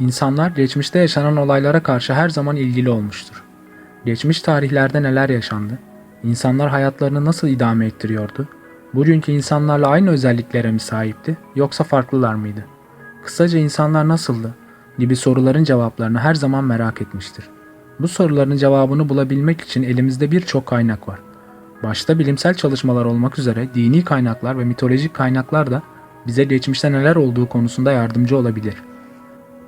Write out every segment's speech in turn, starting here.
İnsanlar geçmişte yaşanan olaylara karşı her zaman ilgili olmuştur. Geçmiş tarihlerde neler yaşandı? İnsanlar hayatlarını nasıl idame ettiriyordu? Bugünkü insanlarla aynı özelliklere mi sahipti yoksa farklılar mıydı? Kısaca insanlar nasıldı? gibi soruların cevaplarını her zaman merak etmiştir. Bu soruların cevabını bulabilmek için elimizde birçok kaynak var. Başta bilimsel çalışmalar olmak üzere dini kaynaklar ve mitolojik kaynaklar da bize geçmişte neler olduğu konusunda yardımcı olabilir.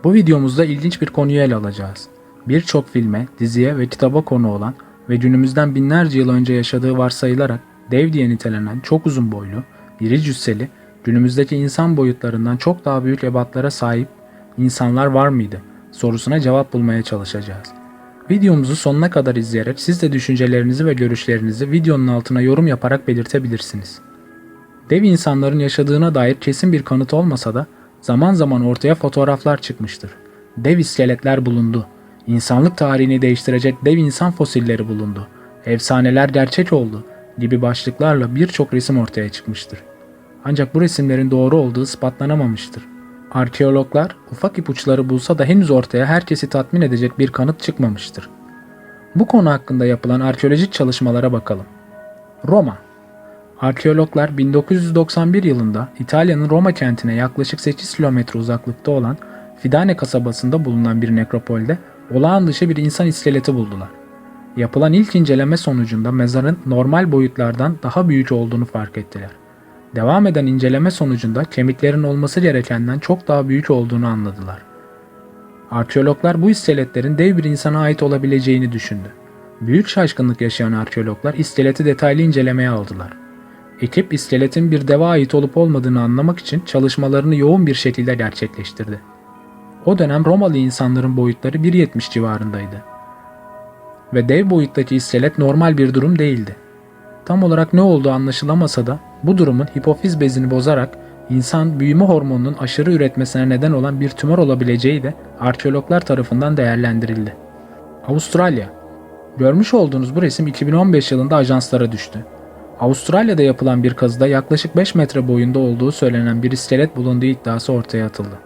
Bu videomuzda ilginç bir konuyu ele alacağız. Birçok filme, diziye ve kitaba konu olan ve günümüzden binlerce yıl önce yaşadığı varsayılarak dev diye nitelenen çok uzun boylu, iri cüsseli, günümüzdeki insan boyutlarından çok daha büyük ebatlara sahip insanlar var mıydı sorusuna cevap bulmaya çalışacağız. Videomuzu sonuna kadar izleyerek siz de düşüncelerinizi ve görüşlerinizi videonun altına yorum yaparak belirtebilirsiniz. Dev insanların yaşadığına dair kesin bir kanıt olmasa da zaman zaman ortaya fotoğraflar çıkmıştır. Dev iskeletler bulundu. İnsanlık tarihini değiştirecek dev insan fosilleri bulundu. Efsaneler gerçek oldu gibi başlıklarla birçok resim ortaya çıkmıştır. Ancak bu resimlerin doğru olduğu ispatlanamamıştır. Arkeologlar ufak ipuçları bulsa da henüz ortaya herkesi tatmin edecek bir kanıt çıkmamıştır. Bu konu hakkında yapılan arkeolojik çalışmalara bakalım. Roma Arkeologlar 1991 yılında İtalya'nın Roma kentine yaklaşık 8 kilometre uzaklıkta olan Fidane kasabasında bulunan bir nekropolde olağan dışı bir insan iskeleti buldular. Yapılan ilk inceleme sonucunda mezarın normal boyutlardan daha büyük olduğunu fark ettiler. Devam eden inceleme sonucunda kemiklerin olması gerekenden çok daha büyük olduğunu anladılar. Arkeologlar bu iskeletlerin dev bir insana ait olabileceğini düşündü. Büyük şaşkınlık yaşayan arkeologlar iskeleti detaylı incelemeye aldılar. Ekip iskeletin bir deve ait olup olmadığını anlamak için çalışmalarını yoğun bir şekilde gerçekleştirdi. O dönem Romalı insanların boyutları 1.70 civarındaydı. Ve dev boyuttaki iskelet normal bir durum değildi. Tam olarak ne olduğu anlaşılamasa da bu durumun hipofiz bezini bozarak insan büyüme hormonunun aşırı üretmesine neden olan bir tümör olabileceği de arkeologlar tarafından değerlendirildi. Avustralya Görmüş olduğunuz bu resim 2015 yılında ajanslara düştü. Avustralya'da yapılan bir kazıda yaklaşık 5 metre boyunda olduğu söylenen bir iskelet bulunduğu iddiası ortaya atıldı.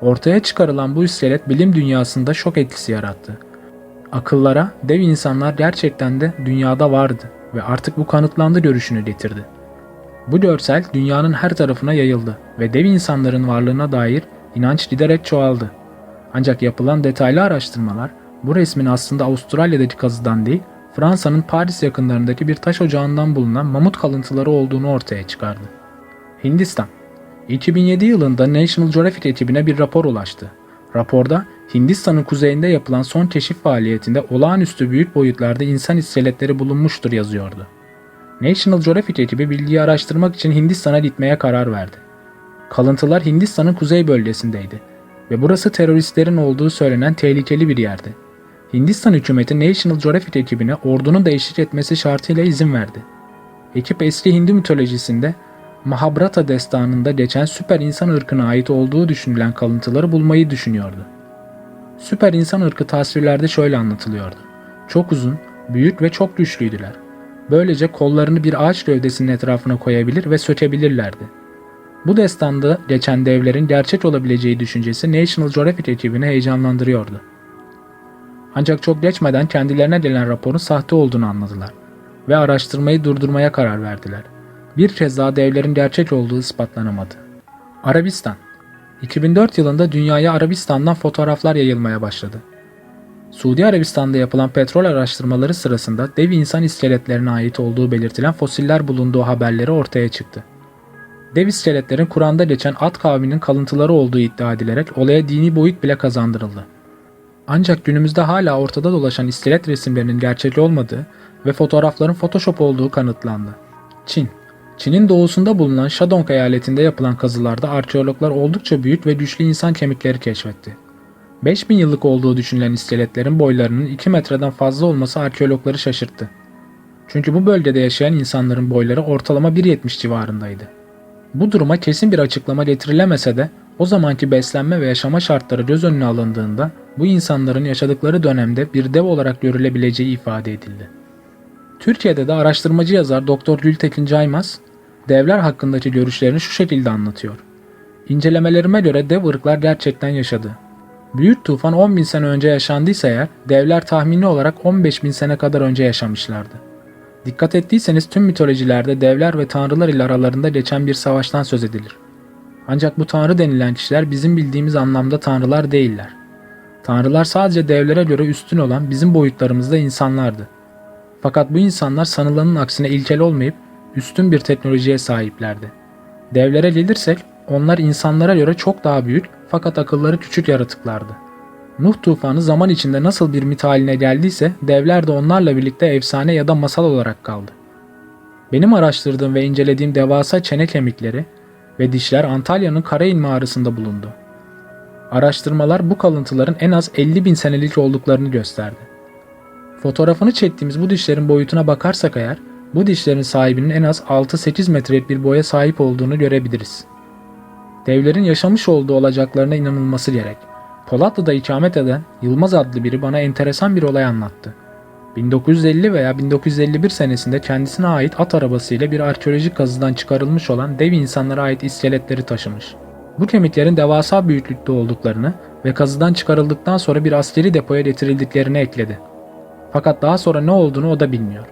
Ortaya çıkarılan bu iskelet bilim dünyasında şok etkisi yarattı. Akıllara dev insanlar gerçekten de dünyada vardı ve artık bu kanıtlandı görüşünü getirdi. Bu görsel dünyanın her tarafına yayıldı ve dev insanların varlığına dair inanç giderek çoğaldı. Ancak yapılan detaylı araştırmalar bu resmin aslında Avustralya'daki kazıdan değil, Fransa'nın Paris yakınlarındaki bir taş ocağından bulunan mamut kalıntıları olduğunu ortaya çıkardı. Hindistan 2007 yılında National Geographic ekibine bir rapor ulaştı. Raporda Hindistan'ın kuzeyinde yapılan son keşif faaliyetinde olağanüstü büyük boyutlarda insan iskeletleri bulunmuştur yazıyordu. National Geographic ekibi bilgiyi araştırmak için Hindistan'a gitmeye karar verdi. Kalıntılar Hindistan'ın kuzey bölgesindeydi ve burası teröristlerin olduğu söylenen tehlikeli bir yerdi. Hindistan hükümeti National Geographic ekibine ordunun da etmesi şartıyla izin verdi. Ekip eski Hindu mitolojisinde Mahabharata destanında geçen süper insan ırkına ait olduğu düşünülen kalıntıları bulmayı düşünüyordu. Süper insan ırkı tasvirlerde şöyle anlatılıyordu. Çok uzun, büyük ve çok güçlüydüler. Böylece kollarını bir ağaç gövdesinin etrafına koyabilir ve sökebilirlerdi. Bu destanda geçen devlerin gerçek olabileceği düşüncesi National Geographic ekibini heyecanlandırıyordu. Ancak çok geçmeden kendilerine gelen raporun sahte olduğunu anladılar ve araştırmayı durdurmaya karar verdiler. Bir kez daha devlerin gerçek olduğu ispatlanamadı. Arabistan 2004 yılında dünyaya Arabistan'dan fotoğraflar yayılmaya başladı. Suudi Arabistan'da yapılan petrol araştırmaları sırasında dev insan iskeletlerine ait olduğu belirtilen fosiller bulunduğu haberleri ortaya çıktı. Dev iskeletlerin Kur'an'da geçen at kavminin kalıntıları olduğu iddia edilerek olaya dini boyut bile kazandırıldı. Ancak günümüzde hala ortada dolaşan iskelet resimlerinin gerçek olmadığı ve fotoğrafların Photoshop olduğu kanıtlandı. Çin Çin'in doğusunda bulunan Shandong eyaletinde yapılan kazılarda arkeologlar oldukça büyük ve güçlü insan kemikleri keşfetti. 5000 yıllık olduğu düşünülen iskeletlerin boylarının 2 metreden fazla olması arkeologları şaşırttı. Çünkü bu bölgede yaşayan insanların boyları ortalama 1.70 civarındaydı. Bu duruma kesin bir açıklama getirilemese de o zamanki beslenme ve yaşama şartları göz önüne alındığında bu insanların yaşadıkları dönemde bir dev olarak görülebileceği ifade edildi. Türkiye'de de araştırmacı yazar Dr. Gültekin Caymaz, devler hakkındaki görüşlerini şu şekilde anlatıyor. İncelemelerime göre dev ırklar gerçekten yaşadı. Büyük tufan 10 bin sene önce yaşandıysa eğer, devler tahmini olarak 15 bin sene kadar önce yaşamışlardı. Dikkat ettiyseniz tüm mitolojilerde devler ve tanrılar ile aralarında geçen bir savaştan söz edilir. Ancak bu tanrı denilen kişiler bizim bildiğimiz anlamda tanrılar değiller. Tanrılar sadece devlere göre üstün olan bizim boyutlarımızda insanlardı. Fakat bu insanlar sanılanın aksine ilkel olmayıp üstün bir teknolojiye sahiplerdi. Devlere gelirsek onlar insanlara göre çok daha büyük fakat akılları küçük yaratıklardı. Nuh tufanı zaman içinde nasıl bir mit haline geldiyse devler de onlarla birlikte efsane ya da masal olarak kaldı. Benim araştırdığım ve incelediğim devasa çene kemikleri ve dişler Antalya'nın Karain mağarasında bulundu. Araştırmalar bu kalıntıların en az 50 bin senelik olduklarını gösterdi. Fotoğrafını çektiğimiz bu dişlerin boyutuna bakarsak eğer, bu dişlerin sahibinin en az 6-8 metrelik bir boya sahip olduğunu görebiliriz. Devlerin yaşamış olduğu olacaklarına inanılması gerek. Polatlı'da ikamet eden Yılmaz adlı biri bana enteresan bir olay anlattı. 1950 veya 1951 senesinde kendisine ait at arabasıyla bir arkeolojik kazıdan çıkarılmış olan dev insanlara ait iskeletleri taşımış. Bu kemiklerin devasa büyüklükte olduklarını ve kazıdan çıkarıldıktan sonra bir askeri depoya getirildiklerini ekledi. Fakat daha sonra ne olduğunu o da bilmiyor.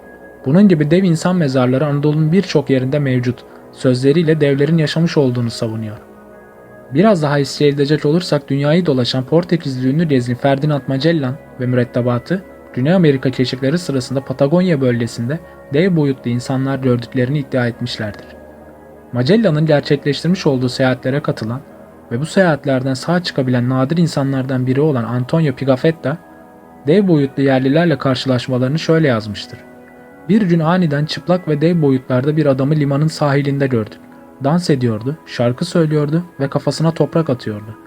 Bunun gibi dev insan mezarları Anadolu'nun birçok yerinde mevcut. Sözleriyle devlerin yaşamış olduğunu savunuyor. Biraz daha edecek olursak dünyayı dolaşan Portekizli ünlü gezgin Ferdinand Magellan ve mürettebatı Güney Amerika keşifleri sırasında Patagonya bölgesinde dev boyutlu insanlar gördüklerini iddia etmişlerdir. Magellan'ın gerçekleştirmiş olduğu seyahatlere katılan ve bu seyahatlerden sağ çıkabilen nadir insanlardan biri olan Antonio Pigafetta, dev boyutlu yerlilerle karşılaşmalarını şöyle yazmıştır. Bir gün aniden çıplak ve dev boyutlarda bir adamı limanın sahilinde gördük. Dans ediyordu, şarkı söylüyordu ve kafasına toprak atıyordu.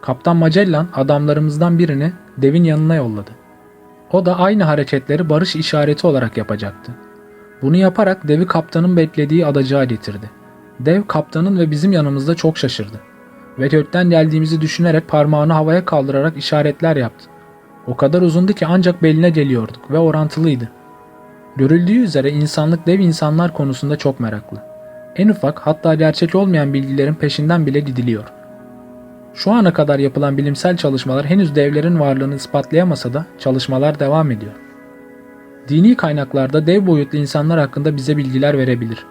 Kaptan Magellan adamlarımızdan birini devin yanına yolladı. O da aynı hareketleri barış işareti olarak yapacaktı. Bunu yaparak devi kaptanın beklediği adacığa getirdi. Dev kaptanın ve bizim yanımızda çok şaşırdı. Ve gökten geldiğimizi düşünerek parmağını havaya kaldırarak işaretler yaptı. O kadar uzundu ki ancak beline geliyorduk ve orantılıydı. Görüldüğü üzere insanlık dev insanlar konusunda çok meraklı. En ufak hatta gerçek olmayan bilgilerin peşinden bile gidiliyor. Şu ana kadar yapılan bilimsel çalışmalar henüz devlerin varlığını ispatlayamasa da çalışmalar devam ediyor. Dini kaynaklarda dev boyutlu insanlar hakkında bize bilgiler verebilir.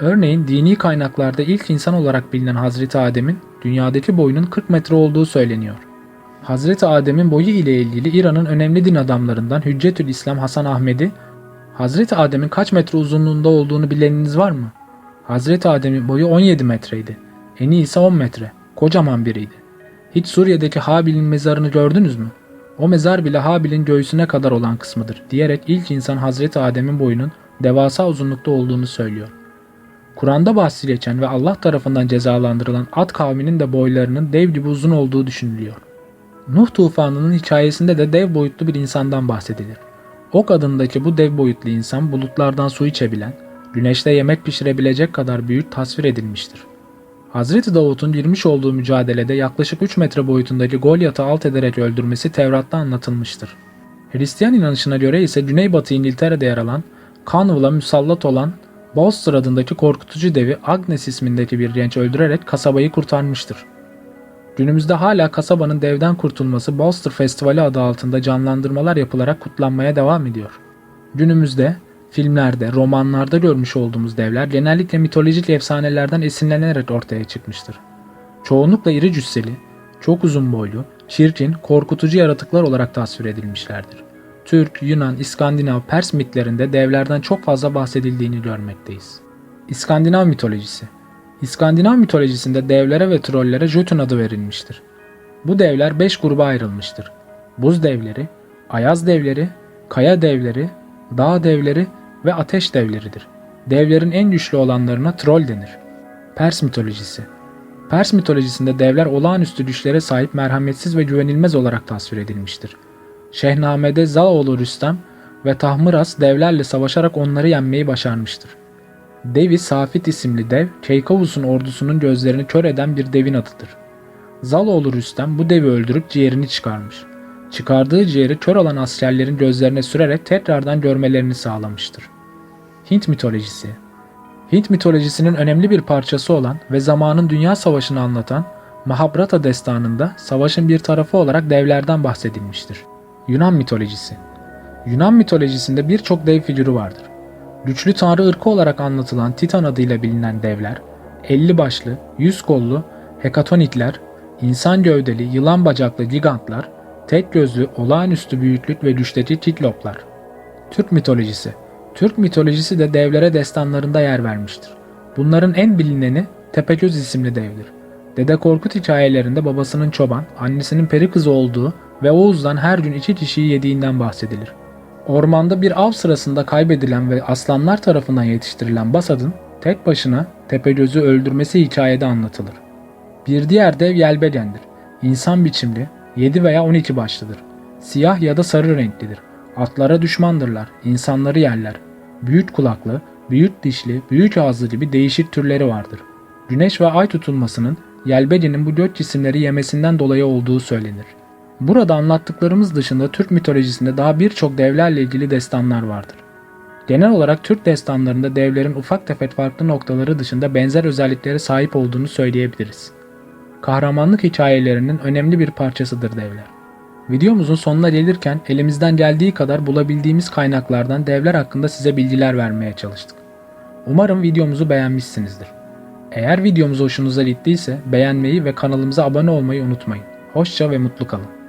Örneğin dini kaynaklarda ilk insan olarak bilinen Hazreti Adem'in dünyadaki boyunun 40 metre olduğu söyleniyor. Hazreti Adem'in boyu ile ilgili İran'ın önemli din adamlarından Hüccetül İslam Hasan Ahmedi, Hazreti Adem'in kaç metre uzunluğunda olduğunu bileniniz var mı? Hazreti Adem'in boyu 17 metreydi. Eni ise 10 metre. Kocaman biriydi. Hiç Suriye'deki Habil'in mezarını gördünüz mü? O mezar bile Habil'in göğsüne kadar olan kısmıdır diyerek ilk insan Hazreti Adem'in boyunun devasa uzunlukta olduğunu söylüyor. Kur'an'da bahsi geçen ve Allah tarafından cezalandırılan Ad kavminin de boylarının dev gibi uzun olduğu düşünülüyor. Nuh tufanının hikayesinde de dev boyutlu bir insandan bahsedilir. O kadındaki bu dev boyutlu insan bulutlardan su içebilen, güneşte yemek pişirebilecek kadar büyük tasvir edilmiştir. Hazreti Davut'un girmiş olduğu mücadelede yaklaşık 3 metre boyutundaki Golyat'ı alt ederek öldürmesi Tevrat'ta anlatılmıştır. Hristiyan inanışına göre ise Güneybatı İngiltere'de yer alan, Cornwall'a musallat olan Bolster adındaki korkutucu devi Agnes ismindeki bir genç öldürerek kasabayı kurtarmıştır. Günümüzde hala kasabanın devden kurtulması Bolster Festivali adı altında canlandırmalar yapılarak kutlanmaya devam ediyor. Günümüzde filmlerde, romanlarda görmüş olduğumuz devler genellikle mitolojik efsanelerden esinlenerek ortaya çıkmıştır. Çoğunlukla iri cüsseli, çok uzun boylu, çirkin, korkutucu yaratıklar olarak tasvir edilmişlerdir. Türk, Yunan, İskandinav, Pers mitlerinde devlerden çok fazla bahsedildiğini görmekteyiz. İskandinav mitolojisi İskandinav mitolojisinde devlere ve trollere Jötun adı verilmiştir. Bu devler 5 gruba ayrılmıştır. Buz devleri, ayaz devleri, kaya devleri, dağ devleri ve ateş devleridir. Devlerin en güçlü olanlarına troll denir. Pers mitolojisi Pers mitolojisinde devler olağanüstü güçlere sahip merhametsiz ve güvenilmez olarak tasvir edilmiştir. Şehnamede Zaloğlu Rüstem ve Tahmıras devlerle savaşarak onları yenmeyi başarmıştır. Devi Safit isimli dev, Keykavus'un ordusunun gözlerini kör eden bir devin adıdır. Zaloğlu Rüstem bu devi öldürüp ciğerini çıkarmış. Çıkardığı ciğeri kör olan askerlerin gözlerine sürerek tekrardan görmelerini sağlamıştır. Hint mitolojisi Hint mitolojisinin önemli bir parçası olan ve zamanın dünya savaşını anlatan Mahabharata destanında savaşın bir tarafı olarak devlerden bahsedilmiştir. Yunan mitolojisi Yunan mitolojisinde birçok dev figürü vardır. Güçlü tanrı ırkı olarak anlatılan Titan adıyla bilinen devler, 50 başlı, 100 kollu hekatonitler, insan gövdeli, yılan bacaklı gigantlar, tek gözlü, olağanüstü büyüklük ve güçteki kikloplar. Türk mitolojisi Türk mitolojisi de devlere destanlarında yer vermiştir. Bunların en bilineni Tepegöz isimli devdir. Dede Korkut hikayelerinde babasının çoban, annesinin peri kızı olduğu ve Oğuz'dan her gün iki kişiyi yediğinden bahsedilir. Ormanda bir av sırasında kaybedilen ve aslanlar tarafından yetiştirilen Basad'ın tek başına Tepegöz'ü öldürmesi hikayede anlatılır. Bir diğer dev Yelbegen'dir. İnsan biçimli, 7 veya 12 başlıdır. Siyah ya da sarı renklidir. Atlara düşmandırlar, insanları yerler. Büyük kulaklı, büyük dişli, büyük ağızlı gibi değişik türleri vardır. Güneş ve ay tutulmasının Yelbegen'in bu gök cisimleri yemesinden dolayı olduğu söylenir. Burada anlattıklarımız dışında Türk mitolojisinde daha birçok devlerle ilgili destanlar vardır. Genel olarak Türk destanlarında devlerin ufak tefek farklı noktaları dışında benzer özelliklere sahip olduğunu söyleyebiliriz. Kahramanlık hikayelerinin önemli bir parçasıdır devler. Videomuzun sonuna gelirken elimizden geldiği kadar bulabildiğimiz kaynaklardan devler hakkında size bilgiler vermeye çalıştık. Umarım videomuzu beğenmişsinizdir. Eğer videomuz hoşunuza gittiyse beğenmeyi ve kanalımıza abone olmayı unutmayın. Hoşça ve mutlu kalın.